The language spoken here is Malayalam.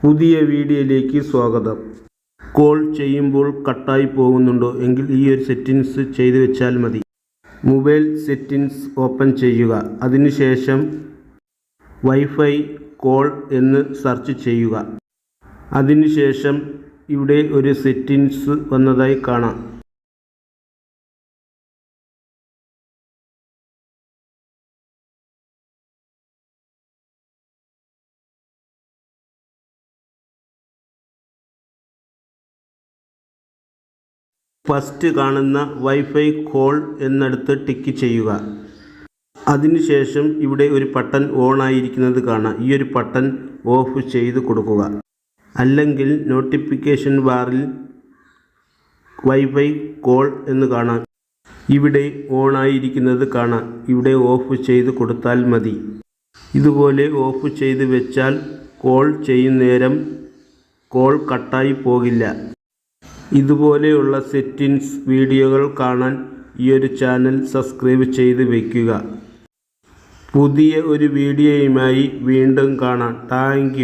പുതിയ വീഡിയോയിലേക്ക് സ്വാഗതം. കോൾ ചെയ്യുമ്പോൾ കട്ടായി പോകുന്നുണ്ടോ എങ്കിൽ ഈ ഒരു സെറ്റിങ്സ് ചെയ്തു വെച്ചാൽ മതി. മൊബൈൽ സെറ്റിങ്സ് ഓപ്പൺ ചെയ്യുക. അതിനുശേഷം വൈഫൈ കോൾ എന്ന് സെർച്ച് ചെയ്യുക. അതിനുശേഷം ഇവിടെ ഒരു സെറ്റിങ്സ് വന്നതായി കാണാം. ഫസ്റ്റ് കാണുന്ന വൈഫൈ കോൾ എന്നടുത്ത് ടിക്ക് ചെയ്യുക. അതിനുശേഷം ഇവിടെ ഒരു ബട്ടൺ ഓൺ ആയിരിക്കുന്നത് കാണാം. ഈ ഒരു ബട്ടൺ ഓഫ് ചെയ്ത് കൊടുക്കുക. അല്ലെങ്കിൽ നോട്ടിഫിക്കേഷൻ ബാറിൽ വൈഫൈ കോൾ എന്ന് കാണാം. ഇവിടെ ഓൺ ആയിരിക്കുന്നത് കാണാം. ഇവിടെ ഓഫ് ചെയ്ത് കൊടുത്താൽ മതി. ഇതുപോലെ ഓഫ് ചെയ്ത് വെച്ചാൽ കോൾ ചെയ്യുന്നേരം കോൾ കട്ടായി പോകില്ല. ഇതുപോലെയുള്ള സെറ്റിങ്സ് വീഡിയോകൾ കാണാൻ ഈയൊരു ചാനൽ സബ്സ്ക്രൈബ് ചെയ്ത് വയ്ക്കുക പുതിയ ഒരു വീഡിയോയുമായി വീണ്ടും കാണാം. താങ്ക്